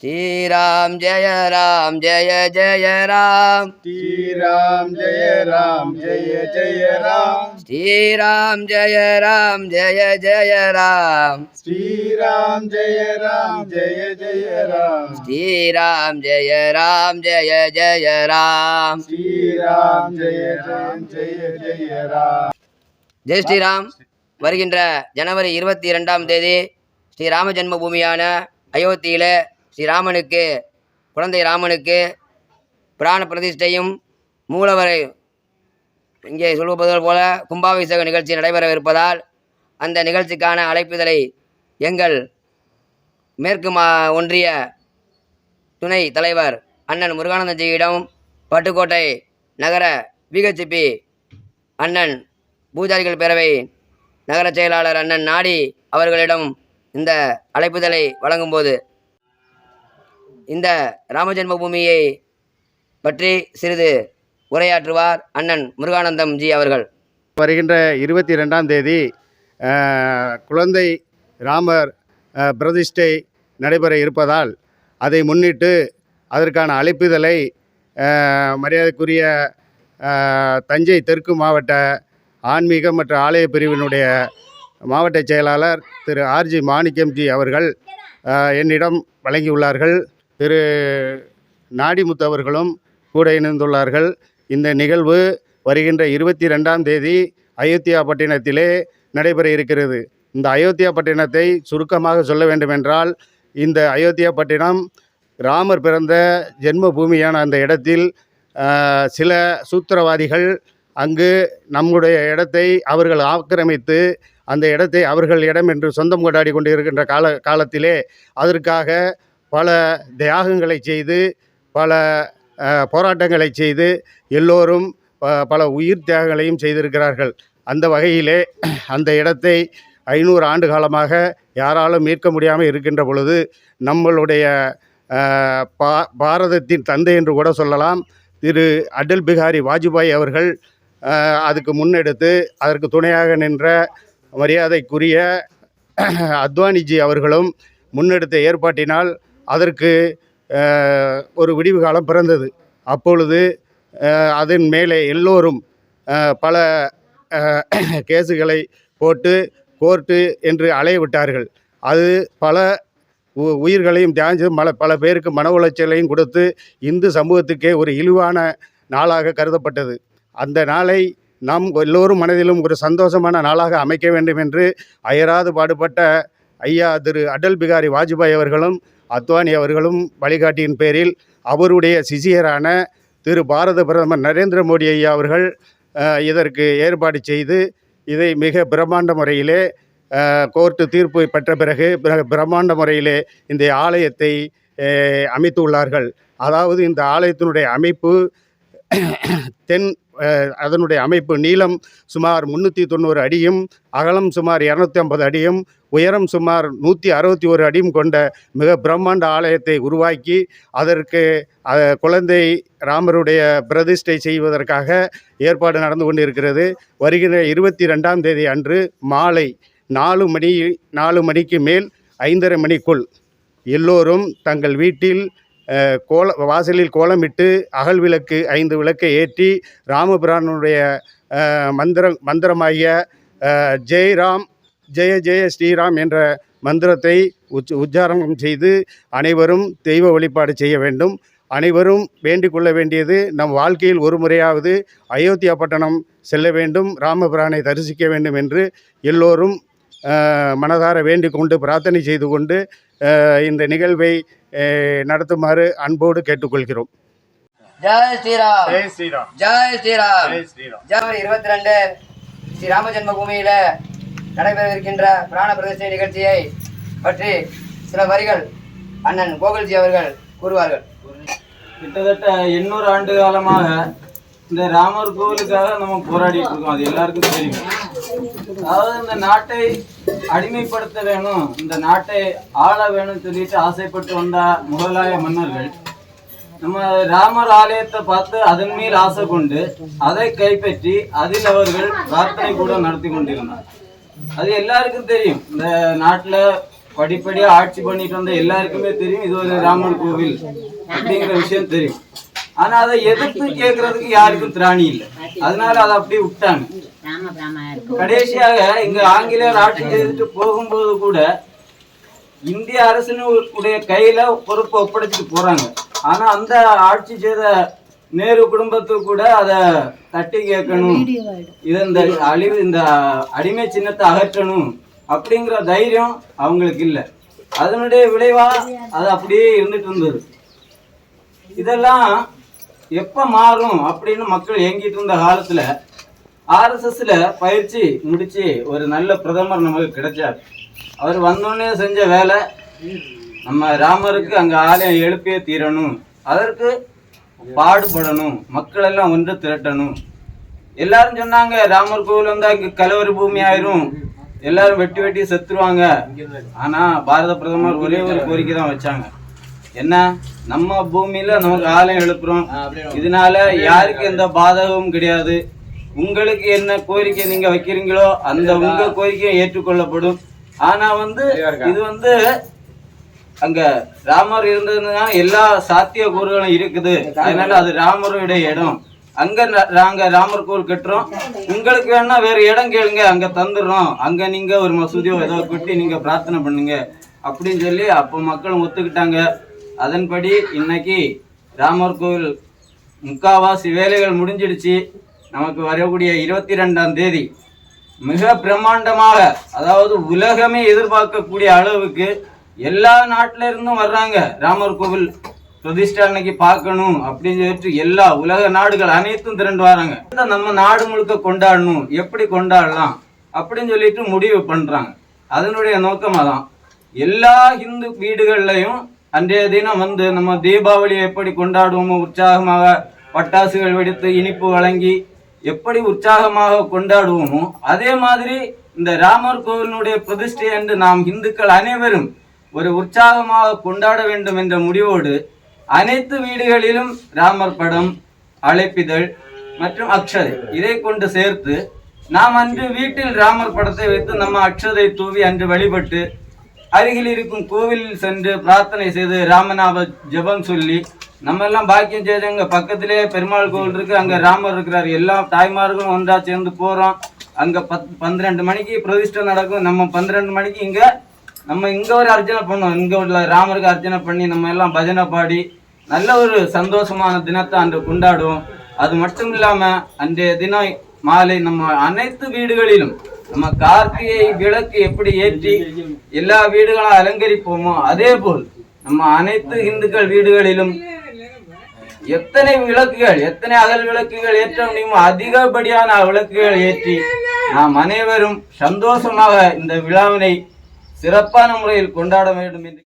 ஸ்ரீராம் ஜெய ராம் ஜெய ஜெய ராம். ஸ்ரீராம் ஜெய ராம் ஜெய ஜெய ராம். ஸ்ரீராம் ஜெய ராம் ஜெய ஜெய ராம். ஸ்ரீராம் ஜெய ராம் ஜெய ஜெய ராம். ஸ்ரீராம் ஜெய ராம் ஜெய ஜெய ராம். ஸ்ரீராம் ஜெய ராம் ஜெய ஜெய ராம். ஜெய் ஸ்ரீராம். வருகின்ற ஜனவரி இருபத்தி இரண்டாம் தேதி ஸ்ரீ ராம ஜென்மபூமியான அயோத்தியில ஸ்ரீராமனுக்கு குழந்தை ராமனுக்கு பிராண பிரதிஷ்டையும் மூலவரை இங்கே சொல்வது போல கும்பாபிஷேக நிகழ்ச்சி நடைபெறவிருப்பதால் அந்த நிகழ்ச்சிக்கான அழைப்புதலை எங்கள் மேற்கு மா ஒன்றிய துணை தலைவர் அண்ணன் முருகானந்தஜியிடம் பட்டுக்கோட்டை நகர விகச்சிபி அண்ணன் பூஜாரிகள் பேரவை நகர செயலாளர் அண்ணன் நாடி அவர்களிடம் இந்த அழைப்புதலை வழங்கும்போது இந்த ராமஜென்ம பூமியை பற்றி சிறிது உரையாற்றுவார் அண்ணன் முருகானந்தம் ஜி அவர்கள். வருகின்ற இருபத்தி ரெண்டாம் தேதி குழந்தை ராமர் பிரதிஷ்டை நடைபெற இருப்பதால் அதை முன்னிட்டு அதற்கான அழைப்புதலை மரியாதைக்குரிய தஞ்சை தெற்கு மாவட்ட ஆன்மீக மற்றும் ஆலய பிரிவினுடைய மாவட்ட செயலாளர் திரு ஆர்ஜி மாணிக்கம்ஜி அவர்கள் என்னிடம் வழங்கியுள்ளார்கள். திரு நாடிமுத்து அவர்களும் கூட இணைந்துள்ளார்கள். இந்த நிகழ்வு வருகின்ற இருபத்தி ரெண்டாம் தேதி அயோத்தியா பட்டினத்திலே நடைபெற இருக்கிறது. இந்த அயோத்தியா பட்டினத்தை சுருக்கமாக சொல்ல வேண்டுமென்றால் இந்த அயோத்தியா பட்டினம் ராமர் பிறந்த ஜென்ம பூமியான அந்த இடத்தில் சில சூத்திரவாதிகள் அங்கு நம்முடைய இடத்தை அவர்கள் ஆக்கிரமித்து அந்த இடத்தை அவர்கள் இடம் என்று சொந்தம் கொண்டாடி கொண்டு இருக்கின்ற கால காலத்திலே அதற்காக பல தியாகங்களை செய்து பல போராட்டங்களை செய்து எல்லோரும் ப- பல உயிர் தியாகங்களையும் செய்திருக்கிறார்கள். அந்த வகையிலே அந்த இடத்தை ஐநூறு ஆண்டு காலமாக யாராலும் மீட்க முடியாமல் இருக்கின்ற பொழுது நம்மளுடைய பா பாரதத்தின் தந்தை என்று கூட சொல்லலாம் திரு அடல் பிகாரி வாஜ்பாய் அவர்கள் அதுக்கு முன்னெடுத்து அதற்கு துணையாக நின்ற மரியாதைக்குரிய அத்வானிஜி அவர்களும் முன்னெடுத்த ஏற்பாட்டினால் அதற்கு ஒரு விடிவு காலம் பிறந்தது. அப்பொழுது அதன் மேலே எல்லோரும் பல கேஸுகளை போட்டு கோர்ட்டு என்று அலைய விட்டார்கள். அது பல உ- உயிர்களையும் தியானித்து பல பல பேருக்கு மன உளைச்சலையும் கொடுத்து இந்து சமூகத்துக்கே ஒரு இழிவான நாளாக கருதப்பட்டது. அந்த நாளை நாம் எல்லோரும் மனதிலும் ஒரு சந்தோஷமான நாளாக அமைக்க வேண்டும் என்று அயராது பாடுபட்ட ஐயா திரு அடல் பிகாரி வாஜ்பாய் அவர்களும் அத்வானி அவர்களும் வழிகாட்டியின் பேரில் அவருடைய சிசியரான திரு பாரத பிரதமர் நரேந்திர மோடி ஐயா அவர்கள் இதற்கு ஏற்பாடு செய்து இதை மிக பிரம்மாண்ட முறையிலே கோர்ட்டு தீர்ப்பு பெற்ற பிறகு பிரம்மாண்ட முறையிலே இந்த ஆலயத்தை அமைத்துள்ளார்கள். அதாவது இந்த ஆலயத்தினுடைய அமைப்பு தென் அதனுடைய அமைப்பு நீளம் சுமார் முந்நூற்றி தொண்ணூறு அடியும் அகலம் சுமார் இரநூத்தி ஐம்பது அடியும் உயரம் சுமார் நூற்றி அறுபத்தி ஒரு அடியும் கொண்ட மிக பிரம்மாண்ட ஆலயத்தை உருவாக்கி அதற்கு குழந்தை ராமருடைய பிரதிஷ்டை செய்வதற்காக ஏற்பாடு நடந்து கொண்டிருக்கிறது. வருகிற இருபத்தி ரெண்டாம் தேதி அன்று மாலை நாலு மணி நாலு மணிக்கு மேல் ஐந்தரை மணிக்குள் எல்லோரும் தங்கள் வீட்டில் கோல வாசலில் கோலமிட்டு அகல் விளக்கு ஐந்து விளக்கை ஏற்றி ராமபிரானுடைய மந்திர மந்திரம் மந்திரமாகிய அஹ், ஜெய் ராம் ஜெய ஜெய ஸ்ரீராம் என்ற மந்திரத்தை உச் உச்சாரணம் செய்து அனைவரும் தெய்வ வழிபாடு செய்ய வேண்டும். அனைவரும் வேண்டிக் கொள்ள வேண்டியது நம் வாழ்க்கையில் ஒரு முறையாவது அயோத்தியா பட்டணம் செல்ல வேண்டும் ராமபிரானை தரிசிக்க வேண்டும் என்று எல்லோரும் மனதார வேண்டிக் கொண்டு பிரார்த்தனை செய்து கொண்டு இந்த நிகழ்வை நடத்துமாறு அன்போடு கேட்டுக்கொள்கிறோம். ஜெய் ஸ்ரீராம். ஜெய் ஸ்ரீராம். ஜெய் ஸ்ரீராம். ஜெய் ஸ்ரீராம். ஜனவரி இருபத்தி ரெண்டு ஸ்ரீ ராம ஜென்மபூமியில நடைபெறவிருக்கின்ற பிராண பிரதிஷ்டை நிகழ்ச்சியை பற்றி சில வரிகள் அண்ணன் கோகுல்ஜி அவர்கள் கூறுவார்கள். கிட்டத்தட்ட எண்ணூறு ஆண்டு காலமாக இந்த ராமர் கோவிலுக்காக நம்ம போராடிட்டு இருக்கோம். அது எல்லாருக்கும் தெரியும். அதாவது இந்த நாட்டை அடிமைப்படுத்த வேணும் இந்த நாட்டை ஆள வேணும்னு சொல்லிட்டு ஆசைப்பட்டு வந்த முகலாய மன்னர்கள் நம்ம ராமர் ஆலயத்தை பார்த்து அதன் மேல் ஆசை கொண்டு அதை கைப்பற்றி அதில் அவர்கள் பிரார்த்தனை கூட நடத்தி கொண்டிருந்தார். அது எல்லாருக்கும் தெரியும். இந்த நாட்டில் படிப்படியாக ஆட்சி பண்ணிட்டு வந்த எல்லாருக்குமே தெரியும். இது ஒரு ராமர் கோவில் அப்படிங்கிற விஷயம் தெரியும். ஆனா அதை எதிர்த்து கேட்கறதுக்கு யாருக்கும் திராணி இல்லை. அதனால அதை அப்படியே விட்டாங்க. கடைசியாக இங்க ஆங்கிலேயர் ஆட்சி செய்துட்டு போகும்போது கூட இந்திய அரசின் உடைய கையில பொறுப்பை ஒப்படைச்சிட்டு போறாங்க. ஆனா அந்த ஆட்சி செய்த நேரு குடும்பத்துக்கு கூட அத தட்டி கேட்கணும். இது இந்த அழிவு இந்த அடிமை சின்னத்தை அகற்றணும் அப்படிங்கிற தைரியம் அவங்களுக்கு இல்லை. அதனுடைய விளைவா அது அப்படியே இருந்துட்டு இருந்தது. இதெல்லாம் எப்போ மாறும் அப்படின்னு மக்கள் ஏங்கிட்டு இருந்த காலத்தில் ஆர்எஸ்எஸ்ல பயிற்சி முடிச்சு ஒரு நல்ல பிரதமர் நமக்கு கிடைச்சார். அவர் வந்தோடனே செஞ்ச வேலை நம்ம ராமருக்கு அங்கே ஆலயம் எழுப்பியே தீரணும் அதற்கு பாடுபடணும் மக்கள் எல்லாம் ஒன்று திரட்டணும். எல்லாரும் சொன்னாங்க ராமர் கோவில் வந்தா இங்க கலவர பூமி ஆயிரும். எல்லாரும் வெட்டி வெட்டி செத்துருவாங்க. ஆனா பாரத பிரதமர் ஒரே ஒரு கோரிக்கை தான் வச்சாங்க. என்ன? நம்ம பூமியில நமக்கு ஆலயம் எழுப்புறோம். இதனால யாருக்கு எந்த பாதகமும் கிடையாது. உங்களுக்கு என்ன கோரிக்கை நீங்க வைக்கிறீங்களோ அந்த உங்க கோரிக்கையும் ஏற்றுக்கொள்ளப்படும். ஆனா வந்து இது வந்து அங்க ராமர் இருந்ததுன்னா எல்லா சாத்திய கூறுகளும் இருக்குது அதனால அது ராமருடைய இடம். அங்க நாங்க ராமர் கோவில் கட்டுறோம். உங்களுக்கு வேணா வேற இடம் கேளுங்க. அங்க தந்துடுறோம். அங்க நீங்க ஒரு மசூதியோ ஏதோ கட்டி நீங்க பிரார்த்தனை பண்ணுங்க. அப்படின்னு சொல்லி அப்போ மக்களும் ஒத்துக்கிட்டாங்க. அதன்படி இன்னைக்கு ராமர் கோவில் முக்காவாசி வேலைகள் முடிஞ்சிடுச்சு. நமக்கு வரக்கூடிய இருபத்தி ரெண்டாம் தேதி. மிக பிரம்மாண்டமாக அதாவது உலகமே எதிர்பார்க்கக்கூடிய அளவுக்கு எல்லா நாட்டில இருந்தும் வர்றாங்க ராமர் கோவில் பிரதிஷ்டா அன்னைக்கு பார்க்கணும் அப்படின்னு சொல்லிட்டு எல்லா உலக நாடுகள் அனைத்தும் திரண்டு வராங்க. இதை நம்ம நாடு முழுக்க கொண்டாடணும் எப்படி கொண்டாடலாம் அப்படின்னு சொல்லிட்டு முடிவு பண்றாங்க. அதனுடைய நோக்கம் அதான் எல்லா இந்து வீடுகள்லையும் அன்றைய தினம் வந்து நம்ம தீபாவளியை எப்படி கொண்டாடுவோமோ உற்சாகமாக பட்டாசுகள் வெடித்து இனிப்பு வழங்கி எப்படி உற்சாகமாக கொண்டாடுவோமோ அதே மாதிரி இந்த ராமர் கோவிலினுடைய பிரதிஷ்டை என்று நாம் இந்துக்கள் அனைவரும் ஒரு உற்சாகமாக கொண்டாட வேண்டும் என்ற முடிவோடு அனைத்து வீடுகளிலும் ராமர் படம் அழைப்பிதழ் மற்றும் அக்ஷதை இதை கொண்டு சேர்த்து நாம் அன்று வீட்டில் ராமர் படத்தை வைத்து நம்ம அக்ஷதை தூவி அன்று வழிபட்டு அருகில் இருக்கும் கோவிலில் சென்று பிரார்த்தனை செய்து ராமநாம ஜபம் சொல்லி நம்ம எல்லாம் பாக்கியம் செய்தவங்க பக்கத்திலே பெருமாள் கோவில் இருக்கு அங்க ராமர் இருக்கிறார். எல்லா தாய்மார்களும் ஒன்றா சேர்ந்து போறோம். அங்க பத் பன்னிரெண்டு மணிக்கு பிரதிஷ்டை நடக்கும். நம்ம பன்னிரெண்டு மணிக்கு இங்க நம்ம இங்க ஒரு அர்ச்சனை பண்ணோம். இங்க உள்ள ராமருக்கு அர்ச்சனை பண்ணி நம்ம எல்லாம் பஜனை பாடி நல்ல ஒரு சந்தோஷமான தினத்தை அன்று கொண்டாடுவோம். அது மட்டும் இல்லாம அன்றைய தினம் மாலை நம்ம அனைத்து வீடுகளிலும் நம்ம கார்த்திகை விளக்கு எப்படி ஏற்றி எல்லா வீடுகளும் அலங்கரிப்போமோ அதே போல் நம்ம அனைத்து இந்துக்கள் வீடுகளிலும் எத்தனை விளக்குகள் எத்தனை அகல் விளக்குகள் ஏற்ற முடியுமோ அதிகப்படியான விளக்குகள் ஏற்றி நாம் அனைவரும் சந்தோஷமாக இந்த விழாவினை சிறப்பான முறையில் கொண்டாட வேண்டும் என்று